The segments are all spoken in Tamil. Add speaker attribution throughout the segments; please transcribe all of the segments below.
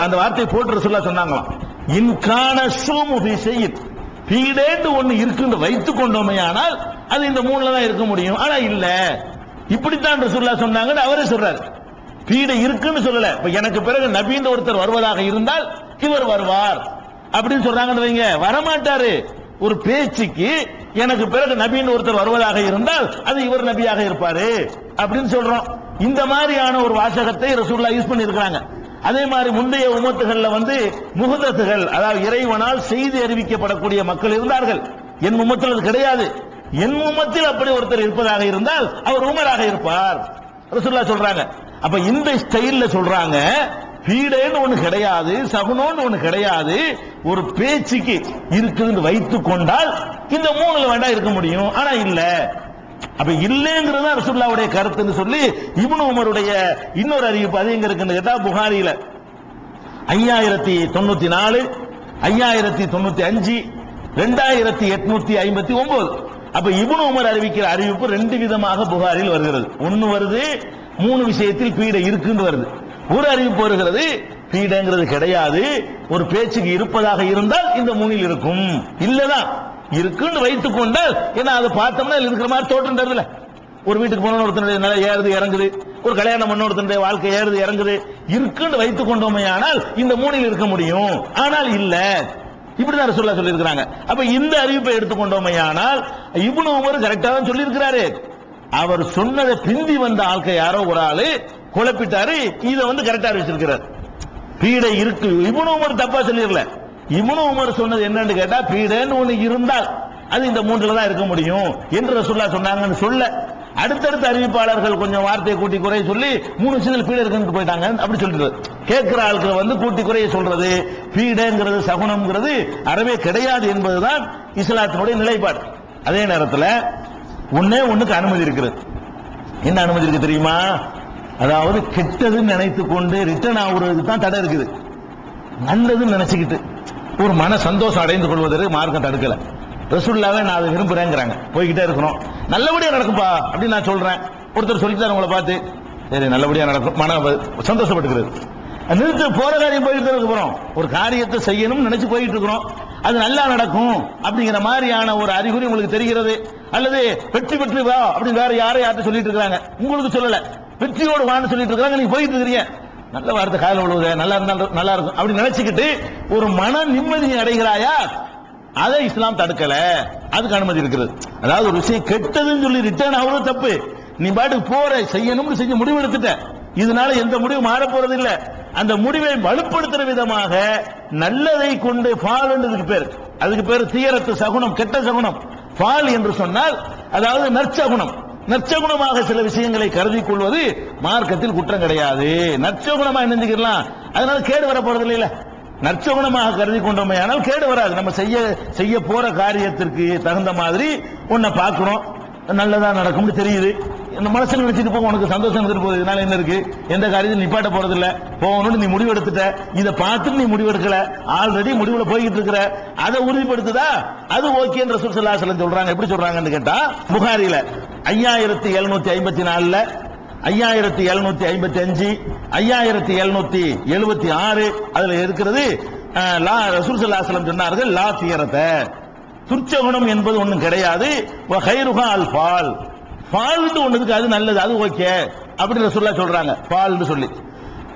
Speaker 1: அந்த வார்த்தையை போட்டு சொல்ல சொன்னாங்களாம். இன்கான சூமுபி செய்யும் பீடேண்டு ஒண்ணு இருக்குன்னு வைத்துக் கொண்டோமே ஆனால் அது இந்த மூணுல தான் இருக்க முடியும். ஆனா இல்ல. இப்படித்தான் ரசூல்லா சொன்னாங்கன்னு அவரே சொல்றாரு. பீடை இருக்குன்னு சொல்லல. இப்ப எனக்கு பிறகு நபீந்த ஒருத்தர் வருவதாக இருந்தால் இவர் வருவார். அப்படின்னு சொல்றாங்கன்னு வைங்க. வரமாட்டாரு. ஒரு பேச்சுக்கு எனக்கு பிறகு நபின்னு ஒருத்தர் வருவதாக இருந்தால் அது இவர் நபியாக இருப்பாரு. அப்படின்னு சொல்றோம். இந்த மாதிரியான ஒரு வாசகத்தை ரசூல்லா யூஸ் பண்ணியிருக்கிறாங்க. அதே மாதிரி முந்தைய உமத்துகள்ல வந்து முகதத்துகள் அதாவது இறைவனால் செய்தி அறிவிக்கப்படக்கூடிய மக்கள் இருந்தார்கள். என் உமத்தில் அது கிடையாது. என் உமத்தில் அப்படி ஒருத்தர் இருப்பதாக இருந்தால் அவர் உமராக இருப்பார். ரசுல்லா சொல்றாங்க. அப்ப இந்த ஸ்டைல்ல சொல்றாங்க பீடேன்னு ஒண்ணு கிடையாது சகுனோன்னு ஒண்ணு கிடையாது ஒரு பேச்சுக்கு இருக்குதுன்னு வைத்துக் கொண்டால் இந்த மூணுல வேண்டாம் இருக்க முடியும். ஆனா இல்ல அப்ப இல்லைங்கிறது ரசுல்லாவுடைய கருத்துன்னு சொல்லி இவனு உமருடைய இன்னொரு அறிவிப்பு அது எங்க இருக்குன்னு கேட்டா புகாரியில. ஐயாயிரத்தி தொண்ணூத்தி நாலு ஐயாயிரத்தி தொண்ணூத்தி அஞ்சு ரெண்டாயிரத்தி எட்நூத்தி ஐம்பத்தி ஒன்பது அப்ப இப்னு உமர் அறிவிக்கிற அறிவிப்பு ரெண்டு விதமாக புகாரில் வருகிறது. ஒன்னு வருது மூணு விஷயத்தில் பீடை இருக்குன்னு வருது. ஒரு அறிவிப்பு வருகிறது பீடைங்கிறது கிடையாது ஒரு பேச்சுக்கு இருப்பதாக இருந்தால் இந்த மூணில் இருக்கும். இல்லதான். இருக்குன்னு வைத்துக் கொண்டால் ஏன்னா அதை பார்த்தோம்னா இதுல இருக்கிற மாதிரி தோற்றம் தருதுல. ஒரு வீட்டுக்கு போன ஒருத்தனுடைய நிலை ஏறுது இறங்குது. ஒரு கல்யாணம் பண்ண ஒருத்தனுடைய வாழ்க்கை ஏறுது இறங்குது. இருக்குன்னு வைத்துக் கொண்டோமே ஆனால் இந்த மூணில் இருக்க முடியும். ஆனால் இல்ல. இப்படிதான் ரசூல்லா சொல்லியிருக்கிறாங்க. அப்ப இந்த அறிவிப்பை எடுத்துக்கொண்டோமே ஆனால் இப்னு உமர் கரெக்டா தான் சொல்லியிருக்கிறாரு. அவர் சொன்னதை பிந்தி வந்த ஆட்கள் யாரோ ஒரு ஆளு குழப்பிட்டாரு. இதை வந்து கரெக்டா அறிவிச்சிருக்கிறார். பீடை இருக்கு. இப்னு உமர் தப்பா சொல்லிடல இப்னு உமர் சொன்னது என்னன்னு கேட்டா பீடன்னு ஒண்ணு இருந்தால் அது இந்த மூன்றுல தான் இருக்க முடியும் என்று ரசூல்லா சொன்னாங்கன்னு சொல்ல. அடுத்தடுத்த அறிவிப்பாளர்கள் கொஞ்சம் வார்த்தையை கூட்டி குறைய சொல்லி மூணு விஷயங்கள் பீடை இருக்குன்னு போயிட்டாங்க அப்படி சொல்றது கேட்கிற ஆட்கள் வந்து கூட்டி குறைய சொல்றது பீடங்கிறது சகுனம்ங்கிறது அறவே கிடையாது என்பதுதான் இஸ்லாத்தினுடைய நிலைப்பாடு. அதே நேரத்தில் ஒன்னே ஒண்ணுக்கு அனுமதி இருக்கிறது என்ன அனுமதி இருக்கு தெரியுமா? அதாவது கெட்டதுன்னு நினைத்து கொண்டு ரிட்டர்ன் ஆகுறதுக்கு தான் தடை இருக்குது. நல்லதுன்னு நினைச்சுக்கிட்டு. ஒரு மன சந்தோஷம் அடைந்து கொள்வதற்கு மார்க்கம் தடுக்கல. ரசூல்லாவே நான் அதை விரும்புறேங்கிறாங்க. போய்கிட்டே இருக்கிறோம் நல்லபடியா நடக்கும்பா அப்படின்னு நான் சொல்றேன். ஒருத்தர் சொல்லித்தார் உங்களை பார்த்து. சரி நல்லபடியா நடக்கும். மன சந்தோஷப்பட்டுக்கிறது. நிறுத்து நிறுத்த போற காரியம் போயிட்டு இருக்கிறோம் ஒரு காரியத்தை செய்யணும்னு நினைச்சு போயிட்டு இருக்கிறோம். அது நல்லா நடக்கும் அப்படிங்கிற மாதிரியான ஒரு அறிகுறி உங்களுக்கு தெரிகிறது. அல்லது வெற்றி பெற்று வா அப்படின்னு வேற யாரை யார்கிட்ட சொல்லிட்டு இருக்காங்க உங்களுக்கு சொல்லல. வெற்றியோடு வான்னு சொல்லிட்டு இருக்காங்க நீங்க போயிட்டு இருக்கிறீங்க. நல்ல வார்த்தை காதல் விழுவுது நல்லா இருந்தால் நல்லா இருக்கும். அப்படி நினைச்சுக்கிட்டு ஒரு மன நிம்மதியை அடைகிறாயா? அதை இஸ்லாம் தடுக்கல. அதுக்கு அனுமதி இருக்கிறது. அதாவது ஒரு விஷயம் கெட்டதுன்னு சொல்லி ரிட்டர்ன் ஆகுறது தப்பு. நீ பாட்டுக்கு போற செய்யணும்னு செஞ்சு முடிவு எடுத்துட்ட. இதனால எந்த முடிவு மாற போறது இல்ல. அந்த முடிவை வலுப்படுத்துற விதமாக நல்லதை கொண்டு ஃபால் என்றதுக்கு பேர். அதுக்கு பேர் தீயரத்து சகுனம் கெட்ட சகுனம். ஃபால் என்று சொன்னால் அதாவது நற்சகுனம். நற்சகுணமாக சில விஷயங்களை கருதி கொள்வது மார்க்கத்தில் குற்றம் கிடையாது. நற்சகுணமா நினைஞ்சுக்கலாம் அதனால கேடு வர போறது இல்ல நற்சகுணமாக கருதி கொண்டோமே ஆனால் கேடு வராது. நம்ம செய்ய செய்ய போற காரியத்திற்கு தகுந்த மாதிரி உன்னை பார்க்கிறோம் நல்லதா நடக்கும்னு தெரியுது. இந்த மனசில் நினைச்சிட்டு போக உனக்கு சந்தோஷம் எடுத்துட்டு போகுது. இதனால என்ன இருக்கு? எந்த காரியத்தையும் நிப்பாட்ட போறது இல்ல போகணும்னு நீ முடிவு எடுத்துட்ட இதை பார்த்துட்டு நீ முடிவு எடுக்கல ஆல்ரெடி முடிவுல போய்கிட்டு இருக்கிற. அதை உறுதிப்படுத்துதா? அது ஓகேன்ற சுற்றுலா சொல்றாங்க. எப்படி சொல்றாங்கன்னு கேட்டா புகாரில. ஐயாயிரத்தி எழுநூத்தி ஐம்பத்தி நாலுல ஐயாயிரத்தி எழுநூத்தி ஐம்பத்தி அஞ்சு ஐயாயிரத்தி எழுநூத்தி எழுபத்தி ஆறு அதுல இருக்கிறது லா ரசூல் சொன்னார்கள் லா தீரத்தை துர்ச்சகுணம் என்பது ஒண்ணும் கிடையாது. ஹைருகா அல் ஃபால். ஃபால்னு ஒண்ணுக்கு அது நல்லது அது ஓகே. அப்படின்னு ரசூல்லா சொல்றாங்க பால்னு சொல்லி.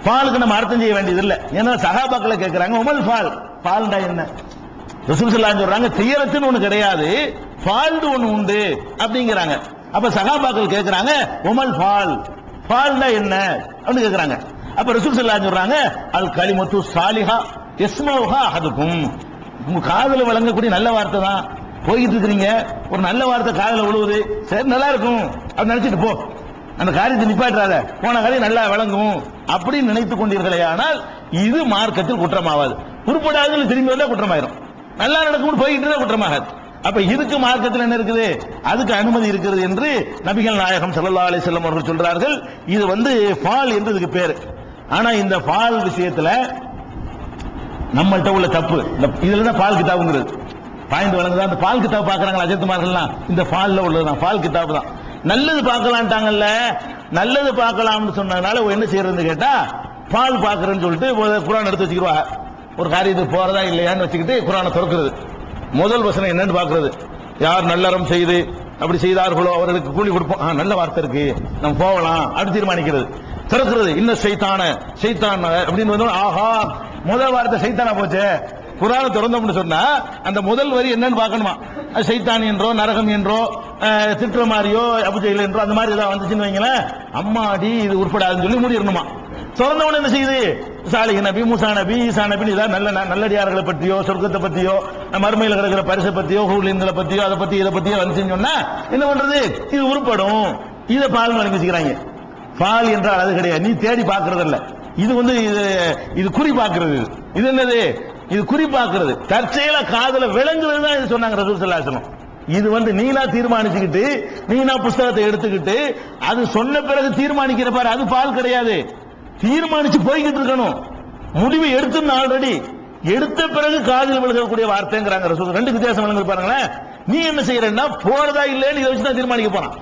Speaker 1: ஃபாலுக்கு நம்ம அர்த்தம் செய்ய வேண்டியது இல்லை. ஏன்னா சகாபாக்களை கேட்கிறாங்க உமல் பால் பால்டா என்ன? ரசூல் ஸல்லல்லாஹு சொல்றாங்க தீரத்துன்னு ஒண்ணு கிடையாது ஃபால்டு ஒண்ணு உண்டு அப்படிங்கிறாங்க. அப்ப சகாபாக்கள் கேட்கிறாங்க உமல் ஃபால். பால்னா என்ன? அப்படின்னு கேட்கிறாங்க அப்ப ரசூல் ஸல்லல்லாஹு சொல்றாங்க அல் கலிமத்து சாலிஹா யஸ்மவுஹா அதுக்கும் உங்க காதல வழங்கக்கூடிய நல்ல வார்த்தை தான். போயிட்டு இருக்கிறீங்க ஒரு நல்ல வார்த்தை காதல விழுவுது. சரி நல்லா இருக்கும். அப்படி நினைச்சிட்டு போ. அந்த காரியத்தை நிப்பாட்டாத போன காரியம் நல்லா விளங்கும். அப்படின்னு நினைத்துக் கொண்டீர்களே ஆனால் இது மார்க்கத்தில் குற்றமாவாது உருப்படாதுன்னு திரும்பி வந்தா குற்றமாயிரும். நல்லா நடக்கும்னு போயிட்டு குற்றமாகாது. அப்ப இதுக்கு மார்க்கத்தில் என்ன இருக்குது? அதுக்கு அனுமதி இருக்கிறது என்று நபிகள் நாயகம் சல்லா அலி செல்லம் அவர்கள் சொல்றார்கள். இது வந்து ஃபால் என்று இதுக்கு பேர். ஆனா இந்த ஃபால் விஷயத்துல நம்மள்கிட்ட உள்ள தப்பு. இந்த இதுல தான் பால் கிதாபுங்கிறது. பாயிண்ட் வழங்குதா அந்த பால் கிதாப் பாக்குறாங்களா அஜித்மார்கள்லாம் இந்த ஃபால்ல உள்ளதுதான். பால் கிதாப் தான். நல்லது பார்க்கலான்ட்டாங்கல்ல? நல்லது பார்க்கலாம்னு சொன்னதுனால என்ன செய்யறதுன்னு கேட்டா பால் பார்க்கறேன்னு சொல்லிட்டு ஒரு குரான் எடுத்து வச்சுக்கிடுவா. ஒரு காரியத்துக்கு போறதா இல்லையான்னு வச்சுக்கிட்டு குரானை திறக்கிறது. முதல் வசனம் என்னன்னு பாக்குறது யார் நல்லறம் செய்து அப்படி செய்தார்களோ அவர்களுக்கு கூலி கொடுப்போம். நல்ல வார்த்தை இருக்கு. நம்ம போகலாம் அப்படி தீர்மானிக்கிறது. திறக்கிறது. இன்னும் சைத்தான சைத்தான அப்படின்னு வந்து ஆஹா முதல் வார்த்தை சைத்தானா போச்சே. குரான திறந்தோம்னு சொன்னா அந்த முதல் வரி என்னன்னு பார்க்கணுமா? சைத்தான் என்றோ நரகம் என்றோ திட்டுற மாதிரியோ அபுஜெயில் என்றோ அந்த மாதிரி ஏதாவது வந்துச்சுன்னு வைங்களேன். அம்மாடி இது உட்படாதுன்னு சொல்லி மூடிடணுமா? திறந்த என்ன செய்யுது? சாலிக நபி மூசா நபி ஈசா நபி இதான் நல்ல நல்லடியார்களை பற்றியோ சொர்க்கத்தை பத்தியோ மறுமையில் கிடக்கிற பரிசை பத்தியோ ஹூலின்களை பத்தியோ அதை பத்தி இதை பத்தியோ வந்துச்சுன்னு சொன்னா என்ன பண்றது? இது உருப்படும். இதை பால் வழங்கிச்சுக்கிறாங்க பால் என்றால் அது கிடையாது. நீ தேடி பார்க்கறது இல்ல இது வந்து இது இது குறி பார்க்கறது. இது. என்னது? இது குறி பார்க்கறது. தற்செயல காதல விளங்குறது தான் இது சொன்னாங்க ரசூல் ஸல்லல்லாஹு இது வந்து நீனா தீர்மானிச்சுக்கிட்டு நீனா புஸ்தகத்தை எடுத்துக்கிட்டு அது சொன்ன பிறகு தீர்மானிக்கிற பாரு அது பால் கிடையாது. தீர்மானிச்சு போய்கிட்டு இருக்கணும். முடிவு எடுத்துன்னு ஆல்ரெடி எடுத்த பிறகு காதில் விழுகக்கூடிய வார்த்தைங்கிறாங்க ரசூல். ரெண்டு வித்தியாசம் பாருங்களேன். நீ என்ன செய்யறன்னா போறதா இல்லைன்னு இதை வச்சு தான் தீர்மானிக்க போறான்.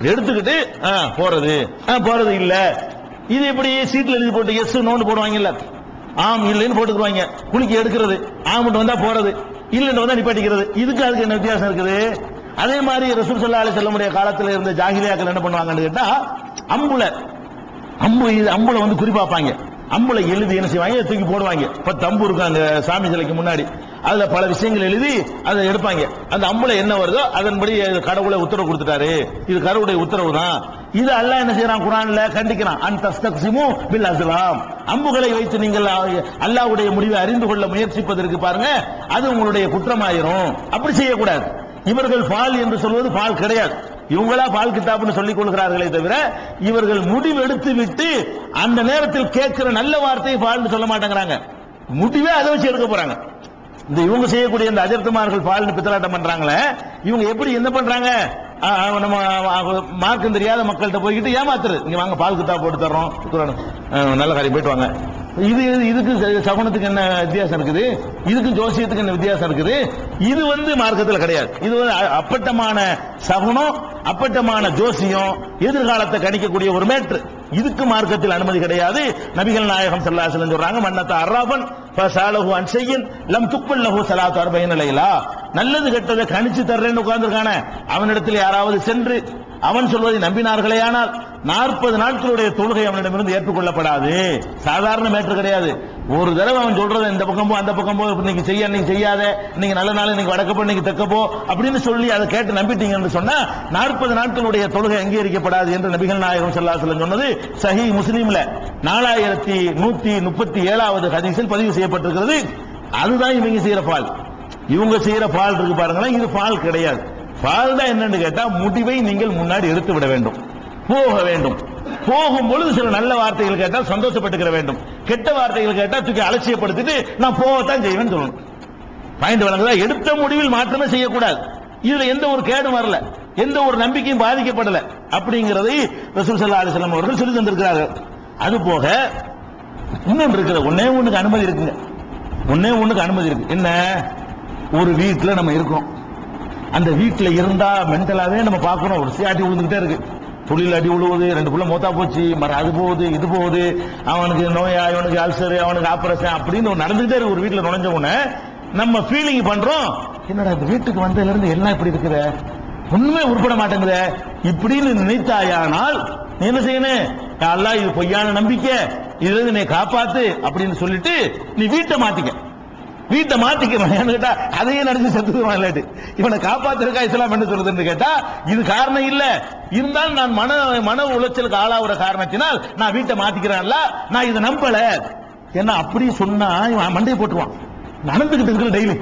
Speaker 1: எடுத்துக்கிட்டு ஆ, போறது. ஆ, போறது இல்ல. இது எப்படி? சீட்ல எழுதி போட்டு எஸ் நோண்டு போடுவாங்கல்ல. ஆம் இல்லைன்னு போட்டுக்குவாங்க. குளிக்க எடுக்கிறது. ஆமுட்டு வந்தா போறது. இல்லைன்னு வந்தா நிப்பாட்டிக்கிறது. இதுக்கு அதுக்கு என்ன வித்தியாசம் இருக்குது? அதே மாதிரி ரசூல் ஸல்லல்லாஹு செல்ல முடிய காலத்தில் இருந்த ஜாகிரியாக்கள் என்ன பண்ணுவாங்கன்னு கேட்டா அம்புல அம்பு இது அம்புல வந்து குறிப்பாப்பாங்க அம்புல எழுதி என்ன செய்வாங்க? தூக்கி போடுவாங்க. பத்து அம்பு இருக்கும் அந்த சாமி சிலைக்கு முன்னாடி. அதுல பல விஷயங்கள் எழுதி அதை எடுப்பாங்க. அந்த அம்புல என்ன வருதோ அதன்படி கடவுளை உத்தரவு கொடுத்துட்டாரு. இது கடவுளுடைய உத்தரவு தான். இது அல்லாஹ் என்ன செய்யறான்? குரான்ல கண்டிக்கிறான். அன் தஸ்தக்சிமு பில் அஸ்லாம். அம்புகளை வைத்து நீங்கள் அல்லாவுடைய முடிவை அறிந்து கொள்ள முயற்சிப்பதற்கு பாருங்க அது உங்களுடைய குற்றமாயிரும். அப்படி செய்யக்கூடாது. இவர்கள் பால் என்று சொல்வது பால் கிடையாது. இவங்களா பால் கிட்டாப்னு சொல்லிக் கொள்கிறார்களே தவிர இவர்கள் முடிவெடுத்து விட்டு அந்த நேரத்தில் கேட்கிற நல்ல வார்த்தையை பால்னு சொல்ல மாட்டேங்கிறாங்க. முடிவே அதை வச்சு எடுக்க போறாங்க. இந்த இவங்க செய்யக்கூடிய இந்த அஜர்த்துமார்கள் பால்னு பித்தலாட்டம் பண்றாங்களே இவங்க எப்படி என்ன பண்றாங்க? ஆ, நம்ம மார்க்கம் தெரியாத மக்கள்கிட்ட போய்கிட்டு ஏமாத்துறது. இங்க வாங்க பால் கிட்டா போட்டு தர்றோம். நல்ல காரியம் போயிட்டு வாங்க. இது இதுக்கு சகுனத்துக்கு என்ன வித்தியாசம் இருக்குது? இதுக்கு ஜோசியத்துக்கு என்ன வித்தியாசம் இருக்குது? இது வந்து மார்க்கத்தில் கிடையாது. இது வந்து அப்பட்டமான சகுனம் அப்பட்டமான ஜோசியம் எதிர்காலத்தை கணிக்கக்கூடிய ஒரு மேட்ரு. இதுக்கு மார்க்கத்தில் அனுமதி கிடையாது. நபிகள் நாயகம் ஸல்லல்லாஹு சொல்றாங்க மன்னத்த அராபன் சாலகு அன்சையின் லம் துப்பல் லகு சலாத்து அர்பஈன நல்லது கெட்டதை கணிச்சு தர்றேன்னு உட்கார்ந்துருக்கான. அவனிடத்தில் யாராவது சென்று அவன் சொல்வதை நம்பினார்களே ஆனால் நாற்பது நாட்களுடைய தொழுகை அவனிடமிருந்து ஏற்றுக்கொள்ளப்படாது. சாதாரண மேட்டர் கிடையாது. ஒரு தடவை அவன் சொல்றதை இந்த பக்கம் போ அந்த பக்கம் போ இன்னைக்கு செய்ய இன்னைக்கு செய்யாத இன்னைக்கு நல்ல நாள் இன்னைக்கு வடக்க போ இன்னைக்கு தெக்க போ அப்படின்னு சொல்லி அதை கேட்டு நம்பிட்டீங்கன்னு சொன்னா நாற்பது நாட்களுடைய தொழுகை அங்கீகரிக்கப்படாது என்று நபிகள் நாயகம் ஸல்லல்லாஹு அலைஹி சொன்னது சஹி முஸ்லீம்ல. நாலாயிரத்தி நூத்தி முப்பத்தி ஏழாவது ஹதீஸில் பதிவு செய்யப்பட்டிருக்கிறது. அதுதான் இவங்க செய்யற பால் இவங்க செய்யற பால் இருக்கு பாருங்களேன். இது பால் கிடையாது. பால் தான் என்னன்னு கேட்டா முடிவை நீங்கள் முன்னாடி எடுத்து விட வேண்டும். போக வேண்டும். போகும் பொழுது சில நல்ல வார்த்தைகள் கேட்டால் சந்தோஷப்பட்டுக்கிற வேண்டும். கெட்ட வார்த்தைகள் கேட்டால் தூக்கி அலட்சியப்படுத்திட்டு நான் போகத்தான் செய்வேன்னு சொல்லணும். பாயிண்ட் வழங்கலாம் எடுத்த முடிவில் மாற்றமே செய்யக்கூடாது. இதுல எந்த ஒரு கேடும் வரல. எந்த ஒரு நம்பிக்கையும் பாதிக்கப்படல. அப்படிங்கிறதை ரசூல் சல்லா அலிஸ்லாம் அவர்கள் சொல்லி தந்திருக்கிறார்கள். அது போக இன்னொன்று இருக்கிற ஒன்னே ஒண்ணுக்கு அனுமதி இருக்குங்க. ஒன்னே ஒண்ணுக்கு அனுமதி இருக்கு. என்ன? ஒரு வீட்டுல நம்ம இருக்கோம். அந்த வீட்டில் இருந்தா மென்டலாவே நம்ம பார்க்கணும். ஒரு அடி விழுந்துகிட்டே இருக்கு. தொழில் அடி விழுவுது ரெண்டு புள்ள மூத்தா போச்சு மரம் அது போகுது இது போகுது. அவனுக்கு நோயா இவனுக்கு அல்சர் அவனுக்கு ஆப்ரேஷன் அப்படின்னு நடந்துகிட்டே இருக்கு. ஒரு வீட்டில் நுழைஞ்ச உடனே நம்ம ஃபீலிங் பண்றோம். என்னடா இந்த வீட்டுக்கு வந்ததுல இருந்து எல்லாம் இப்படி இருக்குது? ஒண்ணுமே உருப்பட மாட்டேங்குதே? இப்படின்னு நினைத்தாயானால் நீ என்ன செய்யணும்? யா இது பொய்யான நம்பிக்கை. இதுல இருந்து நீ காப்பாத்து அப்படின்னு சொல்லிட்டு நீ வீட்டை மாத்திக்க. வீட்டை மாத்திக்கிறான் கேட்டா அதையே நடந்து செத்துக்குவான் இல்லாட்டி. இவனை காப்பாத்திருக்கா இஸ்லாம் என்ன சொல்றதுன்னு கேட்டா இது காரணம் இல்ல. இருந்தாலும் நான் மன மன உளைச்சலுக்கு ஆளாகிற காரணத்தினால் நான் வீட்டை மாத்திக்கிறான்ல நான் இதை நம்பல. ஏன்னா அப்படி சொன்னா இவன் மண்டையை போட்டுருவான். நடந்துகிட்டு இருக்கிற டெய்லி.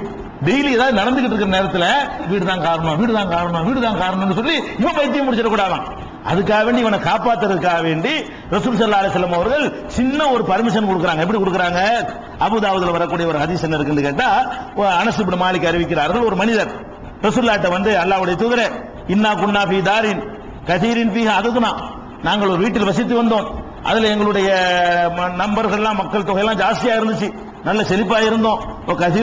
Speaker 1: டெய்லி ஏதாவது நடந்துகிட்டு இருக்கிற நேரத்துல வீடு தான் காரணம் வீடு தான் காரணம் வீடு தான் காரணம்னு சொல்லி இவன் பைத்தியம் முடிச்சிடக்கூடாதான். அதுக்காக வேண்டி இவனை காப்பாத்துறதுக்காக வேண்டி ரசூல் சல்லா அலைஹி அவர்கள் சின்ன ஒரு பர்மிஷன் கொடுக்குறாங்க. எப்படி கொடுக்குறாங்க? அபுதாபுதில் வரக்கூடிய ஒரு ஹதீஸ் என்ன இருக்குன்னு கேட்டா அனசுபின் மாலிக் அறிவிக்கிறார்கள். ஒரு மனிதர் ரசூல்லாட்ட வந்து அல்லாவுடைய தூதரே இன்னா குன்னா பி தாரின் கதீரின் பி அதுதுனா நாங்கள் ஒரு வீட்டில் வசித்து வந்தோம். அதுல எங்களுடைய ம- நம்பர்கள்லாம் மக்கள் தொகையெல்லாம் ஜாஸ்தியா இருந்துச்சு. நல்ல செழிப்பா இருந்தோம். இப்போ கசீர்